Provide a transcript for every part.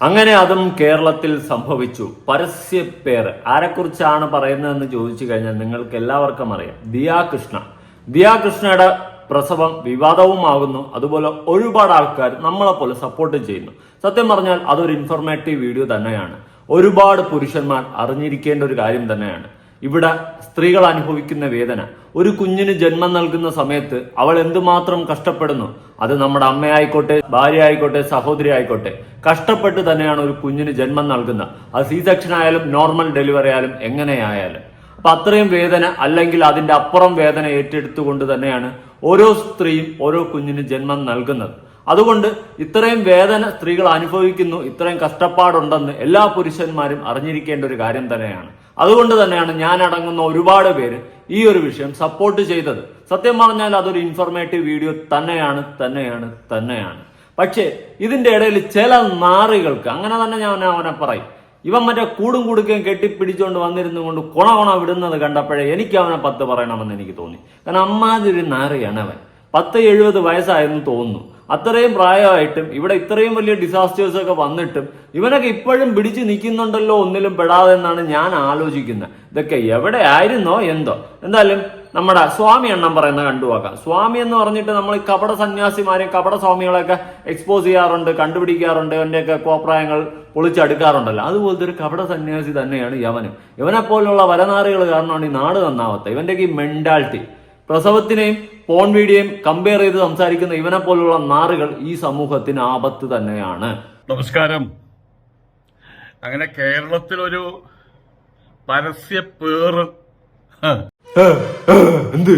അങ്ങനെ അതും കേരളത്തിൽ സംഭവിച്ചു. പരസ്യ പേര് ആരെക്കുറിച്ചാണ് പറയുന്നതെന്ന് ചോദിച്ചു കഴിഞ്ഞാൽ നിങ്ങൾക്ക് എല്ലാവർക്കും അറിയാം. ദിയാ കൃഷ്ണ ദിയാ കൃഷ്ണയുടെ പ്രസവം വിവാദവുമാകുന്നു. അതുപോലെ ഒരുപാട് ആൾക്കാർ നമ്മളെ പോലെ സപ്പോർട്ട് ചെയ്യുന്നു. സത്യം പറഞ്ഞാൽ അതൊരു ഇൻഫോർമേറ്റീവ് വീഡിയോ തന്നെയാണ്. ഒരുപാട് പുരുഷന്മാർ അറിഞ്ഞിരിക്കേണ്ട ഒരു കാര്യം തന്നെയാണ്. ഇവിടെ സ്ത്രീകൾ അനുഭവിക്കുന്ന വേദന. ഒരു കുഞ്ഞിന് ജന്മം നൽകുന്ന സമയത്ത് അവൾ എന്തുമാത്രം കഷ്ടപ്പെടുന്നു? അത് നമ്മുടെ അമ്മയായിക്കോട്ടെ ഭാര്യ ആയിക്കോട്ടെ സഹോദരി ആയിക്കോട്ടെ കഷ്ടപ്പെട്ട് തന്നെയാണ് ഒരു കുഞ്ഞിന് ജന്മം നൽകുന്നത്. അത് സി സെക്ഷൻ ആയാലും നോർമൽ ഡെലിവറി ആയാലും എങ്ങനെയായാലും. അപ്പൊ അത്രയും വേദന അല്ലെങ്കിൽ അതിന്റെ അപ്പുറം വേദന ഏറ്റെടുത്തുകൊണ്ട് തന്നെയാണ് ഓരോ സ്ത്രീയും ഓരോ കുഞ്ഞിന് ജന്മം നൽകുന്നത്. അതുകൊണ്ട് ഇത്രയും വേദന സ്ത്രീകൾ അനുഭവിക്കുന്നു ഇത്രയും കഷ്ടപ്പാടുണ്ടെന്ന് എല്ലാ പുരുഷന്മാരും അറിഞ്ഞിരിക്കേണ്ട ഒരു കാര്യം തന്നെയാണ്. അതുകൊണ്ട് തന്നെയാണ് ഞാൻ അടങ്ങുന്ന ഒരുപാട് പേര് ഈ ഒരു വിഷയം സപ്പോർട്ട് ചെയ്തത്. സത്യം പറഞ്ഞാൽ അതൊരു ഇൻഫോർമേറ്റീവ് വീഡിയോ തന്നെയാണ് തന്നെയാണ് തന്നെയാണ്. പക്ഷേ ഇതിന്റെ ഇടയിൽ ചില നാറികൾക്ക് അങ്ങനെ തന്നെ ഞാൻ അവനെ പറയും ഇവൻ മറ്റേ കൂടും കുടുക്കയും കെട്ടിപ്പിടിച്ചുകൊണ്ട് വന്നിരുന്നു കൊണ്ട് കുണ കുണ വിടുന്നത് കണ്ടപ്പോഴേ എനിക്ക് അവനെ പത്ത് പറയണമെന്ന് എനിക്ക് തോന്നി. കാരണം അമ്മാതിരി നാറിയാണ് അവൻ. പത്ത് എഴുപത് വയസ്സായെന്ന് തോന്നുന്നു. അത്രയും പ്രായമായിട്ടും ഇവിടെ ഇത്രയും വലിയ ഡിസാസ്റ്റേഴ്സ് ഒക്കെ വന്നിട്ടും ഇവനൊക്കെ ഇപ്പോഴും പിടിച്ചു നിൽക്കുന്നുണ്ടല്ലോ ഒന്നിലും പെടാതെ എന്നാണ് ഞാൻ ആലോചിക്കുന്നത്. ഇതൊക്കെ എവിടെ ആയിരുന്നോ എന്തോ. എന്തായാലും നമ്മുടെ സ്വാമി എണ്ണം പറയുന്ന കണ്ടുവാക്കാം സ്വാമി എന്ന് പറഞ്ഞിട്ട് നമ്മൾ കപട സന്യാസിമാരെയും കപട സ്വാമികളെയൊക്കെ എക്സ്പോസ് ചെയ്യാറുണ്ട് കണ്ടുപിടിക്കാറുണ്ട് അവന്റെയൊക്കെ കോപ്രായങ്ങൾ പൊളിച്ചെടുക്കാറുണ്ടല്ലോ. അതുപോലത്തെ ഒരു കപട സന്യാസി തന്നെയാണ് യവനും. ഇവനെ വരനാറികൾ കാരണമാണ് ഈ നാട് നന്നാവത്തെ ഇവന്റെ ഈ മെന്റാലിറ്റി പ്രസവത്തിനെയും പോൺ വീഡിയോയും കമ്പയർ ചെയ്ത് സംസാരിക്കുന്ന ഇവനെ പോലുള്ള നാറുകൾ ഈ സമൂഹത്തിന് ആപത്ത് തന്നെയാണ്. നമസ്കാരം. അങ്ങനെ കേരളത്തിലൊരു പരസ്യ പേറ്. എന്ത്?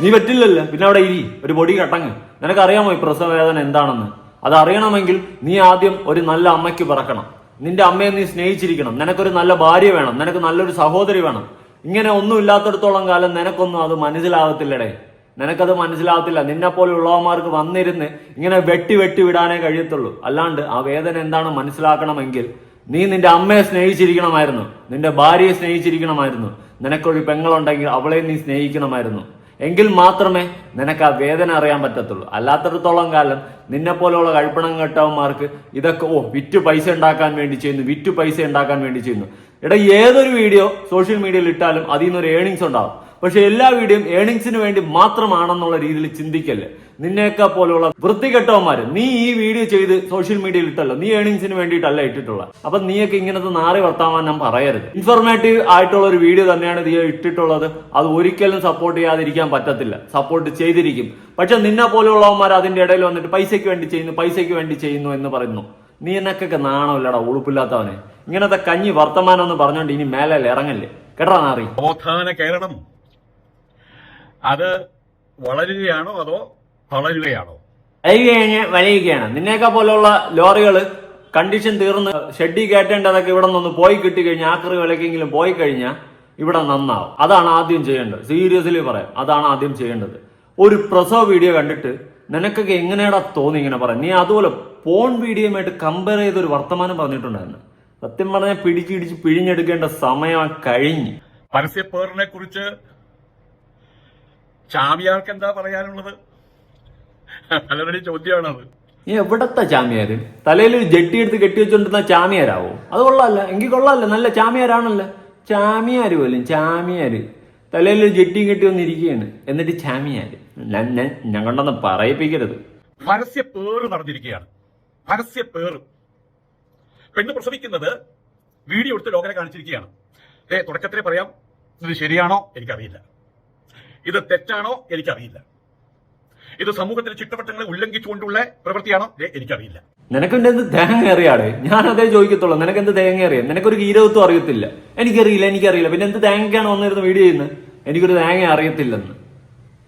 നീ പറ്റില്ലല്ലോ. പിന്നെ അവിടെ ഇരി. ഒരു പൊടി കട്ടങ്ങ്. നിനക്കറിയാമോ ഈ പ്രസവ വേദന എന്താണെന്ന്? അത് അറിയണമെങ്കിൽ നീ ആദ്യം ഒരു നല്ല അമ്മയ്ക്ക് പിറക്കണം. നിന്റെ അമ്മയെ നീ സ്നേഹിച്ചിരിക്കണം. നിനക്കൊരു നല്ല ഭാര്യ വേണം. നിനക്ക് നല്ലൊരു സഹോദരി വേണം. ഇങ്ങനെ ഒന്നും ഇല്ലാത്തടത്തോളം കാലം നിനക്കൊന്നും അത് മനസ്സിലാകത്തില്ലടേ. നിനക്കത് മനസ്സിലാകത്തില്ല. നിന്നെ പോലെയുള്ളവന്മാർക്ക് വന്നിരുന്ന് ഇങ്ങനെ വെട്ടി വെട്ടി വിടാനേ കഴിയത്തുള്ളൂ. അല്ലാണ്ട് ആ വേദന എന്താണ് മനസ്സിലാക്കണമെങ്കിൽ നീ നിന്റെ അമ്മയെ സ്നേഹിച്ചിരിക്കണമായിരുന്നു. നിന്റെ ഭാര്യയെ സ്നേഹിച്ചിരിക്കണമായിരുന്നു. നിനക്കൊരു പെങ്ങളുണ്ടെങ്കിൽ അവളെ നീ സ്നേഹിക്കണമായിരുന്നു. എങ്കിൽ മാത്രമേ നിനക്ക് ആ വേദന അറിയാൻ പറ്റത്തുള്ളൂ. അല്ലാത്തടത്തോളം കാലം നിന്നെ പോലെയുള്ള കഴിപ്പണം കെട്ടവന്മാർക്ക് ഇതൊക്കെ ഓ വിറ്റ് പൈസ ഉണ്ടാക്കാൻ വേണ്ടി ചെയ്യുന്നു വിറ്റ് പൈസ ഉണ്ടാക്കാൻ വേണ്ടി ചെയ്യുന്നു. എടാ ഏതൊരു വീഡിയോ സോഷ്യൽ മീഡിയയിൽ ഇട്ടാലും അതിൽ നിന്നൊരു ഏണിങ്സ് ഉണ്ടാവും. പക്ഷെ എല്ലാ വീഡിയോയും ഏണിങ്സിന് വേണ്ടി മാത്രമാണെന്നുള്ള രീതിയിൽ ചിന്തിക്കല്ലേ? നിന്നേക്കാ പോലെയുള്ള വൃത്തികെട്ടവന്മാര് നീ ഈ വീഡിയോ ചെയ്ത് സോഷ്യൽ മീഡിയയിൽ ഇട്ടല്ലോ നീ ഏണിങ്സിന് വേണ്ടിയിട്ടല്ല ഇട്ടിട്ടുള്ളത് അപ്പൊ നീയൊക്കെ ഇങ്ങനത്തെ നാറി വർത്താമാനം പറയരുത്. ഇൻഫോർമേറ്റീവ് ആയിട്ടുള്ള ഒരു വീഡിയോ തന്നെയാണ് നീ ഇട്ടിട്ടുള്ളത്. അത് ഒരിക്കലും സപ്പോർട്ട് ചെയ്യാതിരിക്കാൻ പറ്റത്തില്ല. സപ്പോർട്ട് ചെയ്തിരിക്കും. പക്ഷെ നിന്നെ പോലെയുള്ളവന്മാർ അതിന്റെ ഇടയിൽ വന്നിട്ട് പൈസയ്ക്ക് വേണ്ടി ചെയ്യുന്നു പൈസയ്ക്ക് വേണ്ടി ചെയ്യുന്നു എന്ന് പറയുന്നു. നീ എന്നൊക്കെ നാണമില്ലടാ ഉളുപ്പില്ലാത്തവനെ. ഇങ്ങനത്തെ കഞ്ഞി വർത്തമാനം എന്ന് പറഞ്ഞോണ്ട് ഇനി മേലെ ഇറങ്ങല്ലേ? കേട്ടാ നാറി? നവോത്ഥാന കേരളം. അത് വളരുകയാണോ അതോ വളരുകയാണോ വലയുകയാണ് വലയുകയാണ്. നിന്നേക്കാ പോലുള്ള ലോറികൾ കണ്ടീഷൻ തീർന്ന് ഷെഡി കയറ്റേണ്ടതൊക്കെ ഇവിടെ നിന്ന് പോയി കിട്ടി കഴിഞ്ഞാൽ ആക്രി വിലക്കെങ്കിലും പോയി കഴിഞ്ഞാൽ ഇവിടെ നന്നാവും. അതാണ് ആദ്യം ചെയ്യേണ്ടത്. സീരിയസ്ലി പറയാം അതാണ് ആദ്യം ചെയ്യേണ്ടത്. ഒരു പ്രസവ വീഡിയോ കണ്ടിട്ട് നിനക്കൊക്കെ എങ്ങനെയാടാ തോന്നി ഇങ്ങനെ പറയാം നീ അതുപോലെ പോൺ വീഡിയോയുമായിട്ട് കമ്പയർ ചെയ്ത ഒരു വർത്തമാനം പറഞ്ഞിട്ടുണ്ടായിരുന്നു. സത്യം പറഞ്ഞാൽ പിടിച്ചിടിച്ച് പിഴിഞ്ഞെടുക്കേണ്ട സമയം കഴിഞ്ഞ്. പരസ്യപ്പേറിനെ കുറിച്ച് ചാമിയാർക്ക് എന്താ പറയാനുള്ളത്? പലരുടെയും ചോദ്യമാണത്. നീ എവിടത്തെ ചാമിയാര്? തലയിൽ ഒരു ജെട്ടി എടുത്ത് കെട്ടി വെച്ചോണ്ടിരുന്ന ചാമിയാരാവോ? അത് കൊള്ളാല്ല. എങ്കിൽ കൊള്ളാല്ല. നല്ല ചാമിയാരാണല്ലോ. ചാമിയാര് പോലും ചാമിയാര്. തലയിൽ ഒരു ജെട്ടിയും കെട്ടി വന്നിരിക്കുകയാണ്. എന്നിട്ട് ചാമിയാര്. ഞാൻ ഞാൻ- ഞാൻ കൊണ്ടൊന്ന് പറയിപ്പിക്കരുത്. പരസ്യ പേര് നടന്നിരിക്കുകയാണ്. പരസ്യ പേറും. പെണ്ണ് പ്രസവിക്കുന്നത് വീഡിയോ എടുത്ത് ലോകനെ കാണിച്ചിരിക്കുകയാണ്. ഏ തുടക്കത്തിലെ പറയാം. ഇത് ശരിയാണോ? എനിക്കറിയില്ല. ഇത് തെറ്റാണോ? എനിക്കറിയില്ല. ഇത് സമൂഹത്തിലെ ചുറ്റവട്ടങ്ങളെ ഉല്ലംഘിച്ചുകൊണ്ടുള്ള പ്രവൃത്തിയാണോ? എനിക്കറിയില്ല. നിനക്ക് പിന്നെ എന്ത് തേങ്ങ അറിയാടെ ഞാൻ അതേ ചോദിക്കത്തുള്ളൂ. നിനക്ക് എന്ത് തേങ്ങ അറിയാം നിനക്കൊരു ഗീരവത്വം അറിയത്തില്ല. എനിക്കറിയില്ല എനിക്കറിയില്ല. പിന്നെ എന്ത് തേങ്ങയ്ക്കാണ് വന്നിരുന്ന് വീഡിയോ ചെയ്യുന്നത്? എനിക്കൊരു തേങ്ങ അറിയത്തില്ലെന്ന്.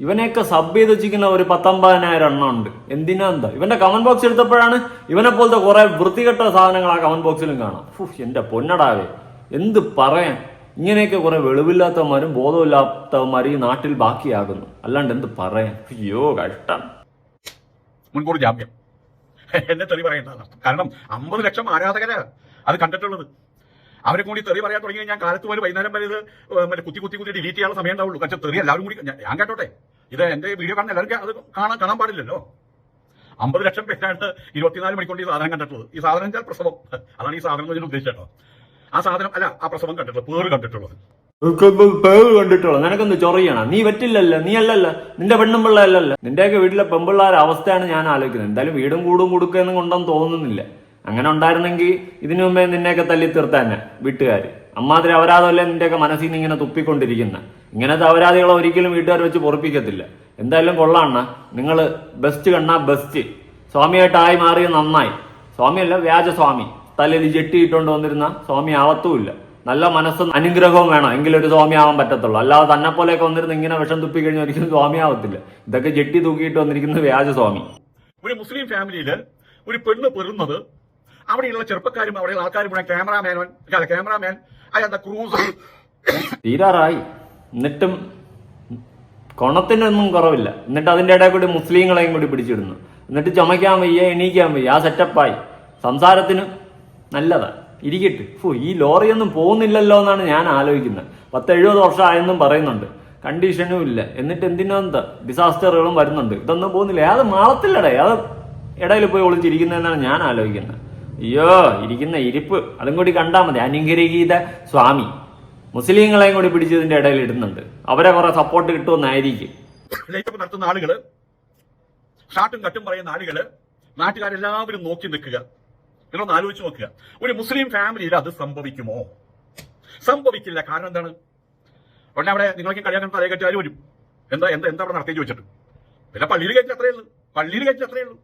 ഇവനെയൊക്കെ സബ് ചെയ്ത് വെച്ചിരിക്കുന്ന ഒരു പത്തൊമ്പതിനായിരം എണ്ണം ഉണ്ട്. എന്തിനാ എന്താ? ഇവന്റെ കമന്റ് ബോക്സ് എടുത്തപ്പോഴാണ് ഇവനെ പോലത്തെ കുറെ വൃത്തികെട്ട സാധനങ്ങൾ ആ കമന്റ് ബോക്സിലും കാണാം. എന്റെ പൊന്നടാവേ. എന്ത് പറയാൻ? ഇങ്ങനെയൊക്കെ കുറെ വെളിവില്ലാത്തവന്മാരും ബോധമില്ലാത്തവന്മാരും ഈ നാട്ടിൽ ബാക്കിയാകുന്നു. അല്ലാണ്ട് എന്ത് പറയാൻ? അയ്യോ കഷ്ടം. മുൻകൂർ ജാമ്യം. എന്നെ തെളി പറയേണ്ടതാണ് കാരണം അമ്പത് ലക്ഷം ആരാധകര് അത് കണ്ടിട്ടുള്ളത്. അവരെ കൂടി തെറി പറയാൻ തുടങ്ങി ഞാൻ കാലത്ത് വരെ വൈകുന്നേരം വരെ ഇത് മറ്റേ കുത്തി കുത്തി കുത്തി ഡിലീറ്റ് ചെയ്യാനുള്ള സമയം ഉണ്ടാവുള്ളൂ. കാരണം തെറി എല്ലാവരും കൂടി ഞാൻ- കേട്ടോട്ടെ. ഇത് എന്റെ വീഡിയോ കാണുന്ന എല്ലാവർക്കും അത് കാണാൻ കാണാൻ പാടില്ലല്ലോ. അമ്പത് ലക്ഷം പേരാണ് ഇരുപത്തിനാല് മണിക്കൂർ ഈ സാധനം കണ്ടിട്ടുള്ളത്. ഈ സാധനം വെച്ചാൽ പ്രസവം. അതാണ് ഈ സാധനം എന്ന് ഉദ്ദേശിച്ചോ ആ സാധനം അല്ല ആ പ്രസവം കണ്ടിട്ടുള്ളത് പേര് കണ്ടിട്ടുള്ളത്. പേര് കണ്ടിട്ടുള്ളൂ നിനക്കൊന്ന് ചൊറിയണം. നീ പറ്റില്ലല്ലോ. നീ അല്ലല്ലോ. നിന്റെ പെണ്ണും പിള്ളേ അല്ലല്ലോ. നിന്റെയൊക്കെ വീട്ടിലെ പെമ്പിള്ളാരുടെ അവസ്ഥയാണ് ഞാൻ ആലോചിക്കുന്നത്. എന്തായാലും വീടും കൂടും കൊടുക്കുകയെന്നും കൊണ്ടൊന്നും തോന്നുന്നില്ല. അങ്ങനെ ഉണ്ടായിരുന്നെങ്കിൽ ഇതിനു മുമ്പേ നിന്നെയൊക്കെ തല്ലി തീർത്താന്നെ വീട്ടുകാർ അമ്മാതിരി അപരാധമല്ലേ നിന്റെയൊക്കെ മനസ്സിൽ നിന്ന് ഇങ്ങനെ തുപ്പിക്കൊണ്ടിരിക്കുന്ന. ഇങ്ങനത്തെ അപരാധികളെ ഒരിക്കലും വീട്ടുകാർ വെച്ച് പൊറപ്പിക്കത്തില്ല. എന്തായാലും കൊള്ളാണ്ണ നിങ്ങൾ ബെസ്റ്റ് കണ്ണാ ബെസ്റ്റ് സ്വാമിയായിട്ടായി മാറിയത് നന്നായി. സ്വാമിയല്ല വ്യാജസ്വാമി. തലയിൽ ജെട്ടിയിട്ടുകൊണ്ട് വന്നിരുന്ന സ്വാമി ആവത്തുമില്ല. നല്ല മനസ്സും അനുഗ്രഹവും വേണം. എങ്കിലും ഒരു സ്വാമി ആവാൻ പറ്റത്തുള്ളൂ. അല്ലാതെ തന്നെ പോലെയൊക്കെ വന്നിരുന്ന് ഇങ്ങനെ വിഷം തുപ്പി കഴിഞ്ഞാൽ ഒരിക്കലും സ്വാമി ആവത്തില്ല. ഇതൊക്കെ ജെട്ടി തൂക്കിയിട്ട് വന്നിരിക്കുന്ന വ്യാജസ്വാമി. ഒരു മുസ്ലിം ഫാമിലിയിൽ ഒരു പെണ്ണ് പെറുന്നത് അവിടെയുള്ള ചെറുപ്പക്കാരും അവിടെയുള്ള ആൾക്കാരും കൂടെ ക്യാമറാമാൻ ക്യാമറാമാൻ അയാളുടെ ക്രൂസ് തീരാറായി. എന്നിട്ടും കൊണത്തിനൊന്നും കുറവില്ല. എന്നിട്ട് അതിന്റെ ഇടയിൽ കൂടി മുസ്ലിങ്ങളെയും കൂടി പിടിച്ചിടുന്നു. എന്നിട്ട് ചുമയ്ക്കാൻ വയ്യ എണീക്കാൻ വയ്യ. ആ സെറ്റപ്പായി സംസാരത്തിന് നല്ലതാ. ഇരിക്കട്ടെ. ഫു ഈ ലോറിയൊന്നും പോകുന്നില്ലല്ലോ എന്നാണ് ഞാൻ ആലോചിക്കുന്നത്. പത്ത് എഴുപത് വർഷം ആയെന്നും പറയുന്നുണ്ട്. കണ്ടീഷനും ഇല്ല. എന്നിട്ട് എന്തിനാ എന്താ? ഡിസാസ്റ്ററുകളും വരുന്നുണ്ട്. ഇതൊന്നും പോകുന്നില്ല. അത് മാളത്തില്ലടേ അത് ഇടയിൽ പോയി ഒളിച്ചിരിക്കുന്നതെന്നാണ് ഞാൻ ആലോചിക്കുന്നത്. അയ്യോ ഇരിക്കുന്ന ഇരിപ്പ്. അതും കൂടി കണ്ടാൽ മതി. അനുഗ്രഹീത സ്വാമി. മുസ്ലിങ്ങളെയും കൂടി പിടിച്ചതിന്റെ ഇടയിൽ ഇടുന്നുണ്ട്. അവരെ കുറെ സപ്പോർട്ട് കിട്ടുമെന്നായിരിക്കും. നടത്തുന്ന ആളുകൾ ഷാട്ടും കട്ടും പറയുന്ന ആളുകൾ നാട്ടുകാരെല്ലാവരും നോക്കി നിൽക്കുക. നിങ്ങളൊന്ന് ആലോചിച്ച് നോക്കുക. ഒരു മുസ്ലിം ഫാമിലിയിൽ അത് സംഭവിക്കുമോ? സംഭവിക്കില്ല. കാരണം എന്താണ്? ഉടനെ അവിടെ നിങ്ങൾക്ക് കളിയാക്കാൻ തലയെ കെട്ടുകാർ വരും. എന്താ എന്താ എന്താ അവിടെ നടത്തി ചോദിച്ചിട്ട്. പിന്നെ പള്ളിയിൽ അത്രയേ ഉള്ളൂ. പള്ളിയിൽ അത്രയേ ഉള്ളൂ.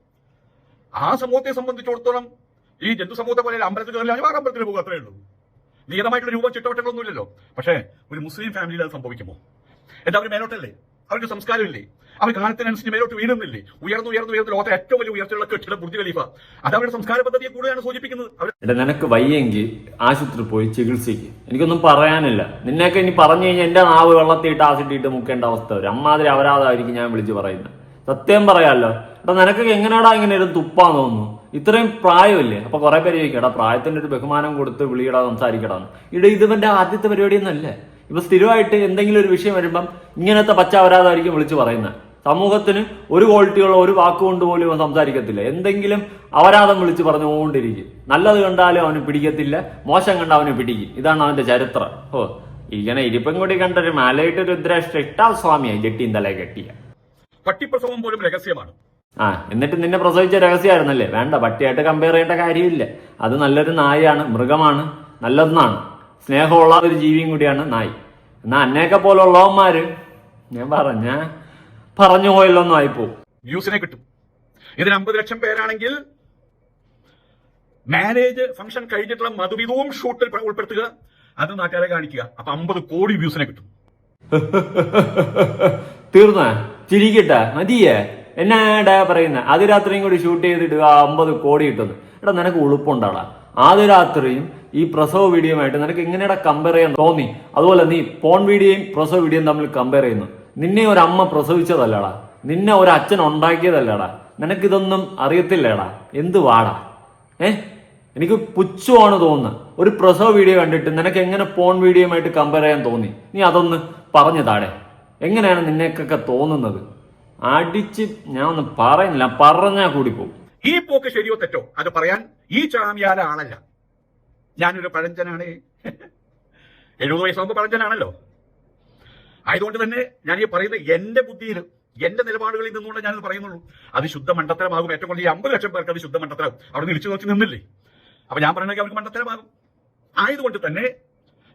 ആ സമൂഹത്തെ സംബന്ധിച്ചിടത്തോളം ഈ ജന്തു സമൂഹത്തെ പോലെ അമ്പലത്തിൽ കയറില്ല വേറെ അമ്പലത്തിൽ പോകുക അത്രേ ഉള്ളൂ. നിയതമായിട്ടുള്ള രൂപം ചുറ്റവട്ടങ്ങളൊന്നുമില്ലല്ലോ. പക്ഷേ ഒരു മുസ്ലിം ഫാമിലിയിൽ അത് സംഭവിക്കുമോ? എന്താ അവർ മേലോട്ടല്ലേ? അവർക്ക് സംസ്കാരമില്ലേ? അവർ കാലത്തിനനുസരിച്ച് മേലോട്ട് വീഴുന്നില്ലേ? ഉയർന്നു ഉയർന്നു ഉയർന്നു ലോകത്തെ ഏറ്റവും വലിയ ഉയർച്ചയുള്ള കെട്ടിട ബുദ്ധി ഖലീഫ. അത് അവരുടെ സംസ്കാര പദ്ധതിയെ കൂടുതലാണ് സൂചിപ്പിക്കുന്നത്. നിനക്ക് വയ്യെങ്കിൽ ആശുപത്രി പോയി ചികിത്സിക്ക്. എനിക്കൊന്നും പറയാനില്ല. നിന്നെയൊക്കെ ഇനി പറഞ്ഞു കഴിഞ്ഞാൽ എന്റെ നാവ് വെള്ളത്തിയിട്ട് ആസിട്ടിട്ട് മുക്കേണ്ട അവസ്ഥ വരും. അമ്മാതിരി അവരാതായിരിക്കും ഞാൻ വിളിച്ച് പറയുന്നത്. സത്യം പറയാമല്ലോ എടാ നിനക്കൊക്കെ എങ്ങനെയാടാ ഇങ്ങനെ ഒരു തുപ്പാന്ന് തോന്നുന്നു? ഇത്രയും പ്രായമില്ലേ? അപ്പൊ കുറെ പേര് ചോദിക്കും എടാ പ്രായത്തിന്റെ ഒരു ബഹുമാനം കൊടുത്ത് വിളിയിടാ സംസാരിക്കടാന്ന്. ഇവിടെ ഇവന്റെ ആദ്യത്തെ പരിപാടിയൊന്നല്ലേ ഇപ്പൊ സ്ഥിരമായിട്ട് എന്തെങ്കിലും ഒരു വിഷയം വരുമ്പം ഇങ്ങനത്തെ പച്ച വരാതായിരിക്കും വിളിച്ചു പറയുന്നത്. സമൂഹത്തിന് ഒരു ക്വാളിറ്റിയുള്ള ഒരു വാക്കുകൊണ്ട് പോലും അവൻ സംസാരിക്കത്തില്ല. എന്തെങ്കിലും അപരാധം വിളിച്ച് പറഞ്ഞുകൊണ്ടിരിക്കും. നല്ലത് കണ്ടാലും അവന് പിടിക്കത്തില്ല മോശം കണ്ട അവന് പിടിക്കും. ഇതാണ് അവന്റെ ചരിത്രം. ഓ ഇങ്ങനെ ഇരിപ്പം കൂടി കണ്ടൊരു മാലയിട്ട് രുദ്രാഷ്ട്ര ഇട്ടാ സ്വാമിയായി ജെട്ടിയും തലയെ കെട്ടിയ. പട്ടിപ്രസവം പോലും രഹസ്യമാണ്. ആ എന്നിട്ട് നിന്നെ പ്രസവിച്ച രഹസ്യമായിരുന്നല്ലേ വേണ്ട പട്ടിയായിട്ട് കമ്പയർ ചെയ്യേണ്ട കാര്യമില്ല. അത് നല്ലൊരു നായയാണ് മൃഗമാണ് നല്ലൊന്നാണ്. സ്നേഹമുള്ള ഒരു ജീവിയും കൂടിയാണ് നായി. എന്നാ അന്നേക്കെ പോലുള്ളവന്മാര് ഞാൻ പറഞ്ഞ പറഞ്ഞു പോയല്ലോന്നും ആയിപ്പോവും. വ്യൂസിനെ കിട്ടും. ഇതിന് അമ്പത് ലക്ഷം പേരാണെങ്കിൽ മാരേജ് ഫംഗ്ഷൻ കഴിഞ്ഞിട്ടുള്ള മധുവിധവും ഷൂട്ടിൽ ഉൾപ്പെടുത്തുക അത് നാട്ടുകാരെ കാണിക്കുക. അപ്പൊ അമ്പത് കോടി വ്യൂസിനെ കിട്ടും. തീർന്ന? ചിരിക്കട്ടെ? മതിയേ? എന്നാടാ പറയുന്ന? ആദ്യ രാത്രിയും കൂടി ഷൂട്ട് ചെയ്തിടുക അമ്പത് കോടി കിട്ടുന്നു എടാ നിനക്ക് ഉളുപ്പുണ്ടാടാ? ആദ്യ രാത്രിയും ഈ പ്രസവ വീഡിയോയുമായിട്ട് നിനക്ക് എങ്ങനെയാ കമ്പയർ ചെയ്യാൻ തോന്നി. അതുപോലെ നീ പോൺ വീഡിയോയും പ്രസവ വീഡിയോയും തമ്മിൽ കമ്പയർ ചെയ്യുന്നു. നിന്നെ ഒരു അമ്മ പ്രസവിച്ചതല്ലടാ. നിന്നെ ഒരു അച്ഛൻ ഉണ്ടാക്കിയതല്ലടാ. നിനക്കിതൊന്നും അറിയത്തില്ലടാ. എന്ത് വാടാ? ഏ? എനിക്ക് പുച്ഛമാണ് തോന്നുന്നത്. ഒരു പ്രസവ വീഡിയോ കണ്ടിട്ട് നിനക്ക് എങ്ങനെ പോൺ വീഡിയോയുമായിട്ട് കമ്പയർ ചെയ്യാൻ തോന്നി? നീ അതൊന്ന് പറഞ്ഞു താടെ എങ്ങനെയാണ് നിന്നെക്കൊക്കെ തോന്നുന്നത്? അടിച്ച് ഞാൻ ഒന്നും പറയുന്നില്ല പറഞ്ഞാ കൂടി പോകും ഈ പോക്ക് ശരിയോ തെറ്റോ? അത് പറയാൻ ഈ ചാമിയാല ആളല്ല. ഞാനൊരു പഴഞ്ചനാണ്. എഴുപത് വയസ്സാകുമ്പോൾ പഴഞ്ചനാണല്ലോ. ആയതുകൊണ്ട് തന്നെ ഞാൻ ഈ പറയുന്ന എന്റെ ബുദ്ധിയിൽ എന്റെ നിലപാടുകളിൽ നിന്നുകൊണ്ട് ഞാനത് പറയുന്നുള്ളൂ. അത് ശുദ്ധ മണ്ടത്തരമാകും. ഏറ്റവും കൂടുതൽ അമ്പത് ലക്ഷം പേർക്ക് അത് ശുദ്ധ മണ്ടത്തരം. അവിടെ ഇടിച്ചു നോക്കി നിന്നില്ലേ? അപ്പൊ ഞാൻ പറയണമെങ്കിൽ അവർക്ക് മണ്ടത്തരമാകും. ആയതുകൊണ്ട് തന്നെ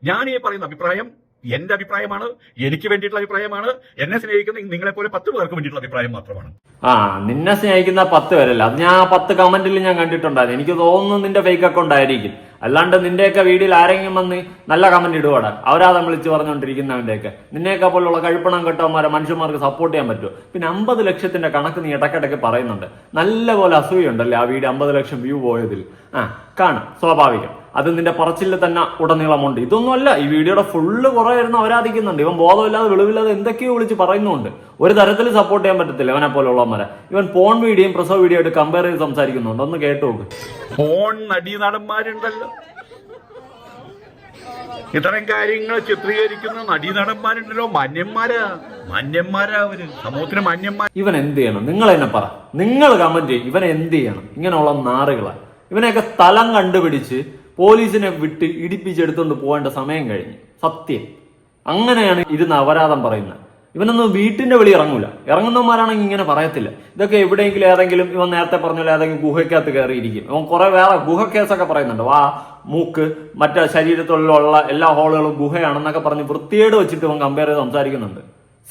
ഞാൻ ഈ പറയുന്ന അഭിപ്രായം എന്റെ അഭിപ്രായമാണ് എനിക്ക് വേണ്ടിയിട്ടുള്ള അഭിപ്രായമാണ്. എന്നെ സ്നേഹിക്കുന്ന നിങ്ങളെ പോലെ പത്ത് പേർക്ക് വേണ്ടിയിട്ടുള്ള അഭിപ്രായം മാത്രമാണ്. ആ നിന്നെ സ്നേഹിക്കുന്ന പത്ത് പേരല്ല. അത് ഞാൻ ആ പത്ത് കമന്റിൽ ഞാൻ കണ്ടിട്ടുണ്ടായിരുന്നു. എനിക്ക് തോന്നുന്നു നിന്റെ ഫേക്ക് അക്കൗണ്ട് ആയിരിക്കും. അല്ലാണ്ട് നിന്റെയൊക്കെ വീഡിയോയിൽ ആരെങ്കിലും വന്ന് നല്ല കമന്റ് ഇടുവാടാ. അവരാതെ വിളിച്ച് പറഞ്ഞുകൊണ്ടിരിക്കുന്നവന്റെയൊക്കെ നിന്നെയൊക്കെ പോലുള്ള കഴിപ്പണം കെട്ടവന്മാരെ മനുഷ്യന്മാർക്ക് സപ്പോർട്ട് ചെയ്യാൻ പറ്റുമോ? പിന്നെ അമ്പത് ലക്ഷത്തിന്റെ കണക്ക് നീ ഇടയ്ക്കിടയ്ക്ക് പറയുന്നുണ്ട്. നല്ല പോലെ അസൂയുണ്ടല്ലേ ആ വീഡിയോ അമ്പത് ലക്ഷം വ്യൂ പോയതിൽ? ആ കാണാം സ്വാഭാവികം. അത് നിന്റെ പറച്ചിൽ തന്നെ ഉടനീളമുണ്ട്. ഇതൊന്നുമല്ല ഈ വീഡിയോയുടെ ഫുള്ള് കുറെ ഇരുന്ന് അവരാധിക്കുന്നുണ്ട്. ഇവൻ ബോധമില്ലാതെ വെളിവില്ലാതെ എന്തൊക്കെയോ വിളിച്ച് പറയുന്നുണ്ട്. ഒരു തരത്തിൽ സപ്പോർട്ട് ചെയ്യാൻ പറ്റത്തില്ല ഇവനെ പോലുള്ളവന്മാരെ. ഇവൻ പോൺ വീഡിയോയും പ്രസവ വീഡിയോ ആയിട്ട് കമ്പയർ ചെയ്ത് സംസാരിക്കുന്നുണ്ട്. ഒന്ന് കേട്ടു നോക്ക്. ഫോൺ നടീനടന്മാരുണ്ടല്ലോ. ഇത്തരം കാര്യങ്ങൾ ചിത്രീകരിക്കുന്ന നടീനടന്മാരുണ്ടല്ലോ. മാന്യന്മാരാ. മാന്യന്മാരാ അവർ. സമൂഹത്തിന് മാന്യന്മാർ ഇവൻ എന്ത് ചെയ്യണം? നിങ്ങൾ എന്നെ പറ. നിങ്ങൾ കമന്റ് ചെയ്യും. ഇവൻ എന്ത് ചെയ്യണം? ഇങ്ങനെയുള്ള നാറുകളാണ് ഇവനെയൊക്കെ സ്ഥലം കണ്ടുപിടിച്ച് പോലീസിനെ വിട്ട് ഇടിപ്പിച്ചെടുത്തുകൊണ്ട് പോകേണ്ട സമയം കഴിഞ്ഞു. സത്യം. അങ്ങനെയാണ് ഇരുന്ന് അപരാധം പറയുന്നത്. ഇവനൊന്നും വീട്ടിന്റെ വെളി ഇറങ്ങൂല. ഇറങ്ങുന്നവന്മാരാണെങ്കിൽ ഇങ്ങനെ പറയത്തില്ല. ഇതൊക്കെ എവിടെയെങ്കിലും ഏതെങ്കിലും ഇവൻ നേരത്തെ പറഞ്ഞ പോലെ ഏതെങ്കിലും ഗുഹയ്ക്കകത്ത് കയറിയിരിക്കും. ഇവൻ കുറെ വേറെ ഗുഹ കേസൊക്കെ പറയുന്നുണ്ട്. വാ മൂക്ക് മറ്റേ ശരീരത്തിലുള്ള എല്ലാ ഹോളുകളും ഗുഹയാണെന്നൊക്കെ പറഞ്ഞ് വൃത്തിയേട് വെച്ചിട്ട് ഇവൻ കമ്പയർ ചെയ്ത് സംസാരിക്കുന്നുണ്ട്.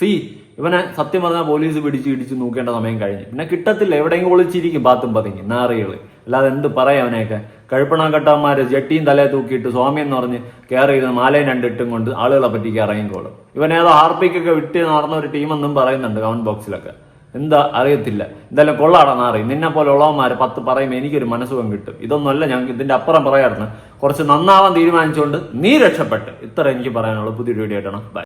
സി ഇവനെ സത്യം പറഞ്ഞാൽ പോലീസ് പിടിച്ച് ഇടിച്ച് നോക്കേണ്ട സമയം കഴിഞ്ഞു. പിന്നെ കിട്ടത്തില്ല. എവിടെയെങ്കിലും ഒളിച്ചിരിക്കും ബാത്തും പതിങ്ങി. നാറികൾ. അല്ലാതെ എന്ത് പറയാം അവനെയൊക്കെ? കഴുപ്പണക്കട്ടന്മാര് ജട്ടിയും തലയെ തൂക്കിയിട്ട് സ്വാമി എന്ന് പറഞ്ഞ് കയറി ഇരുന്ന് മാലയും രണ്ടിട്ടും കൊണ്ട് ആളുകളെ പറ്റിക്ക് ഇറങ്ങിക്കോളും. ഇവൻ ഏതോ ഹാർപ്പിക്കൊക്കെ വിട്ട് നടന്ന ഒരു ടീമെന്നും പറയുന്നുണ്ട് കമന്റ് ബോക്സിലൊക്കെ. എന്താ? അറിയത്തില്ല. എന്തായാലും കൊള്ളാടാ നാറി നിന്നെ പോലെ ഉള്ളവന്മാർ പത്ത് പറയുമ്പോൾ എനിക്കൊരു മനസ്സുഖം കിട്ടും. ഇതൊന്നുമല്ല ഞങ്ങൾക്ക് ഇതിന്റെ അപ്പുറം പറയാറുണ്ട്. കുറച്ച് നന്നാവാൻ തീരുമാനിച്ചുകൊണ്ട് നീ രക്ഷപ്പെട്ട്. ഇത്ര എനിക്ക് പറയാനുള്ളൂ. പുതിയൊരു വീഡിയോ ആയിട്ടാണ് ബൈ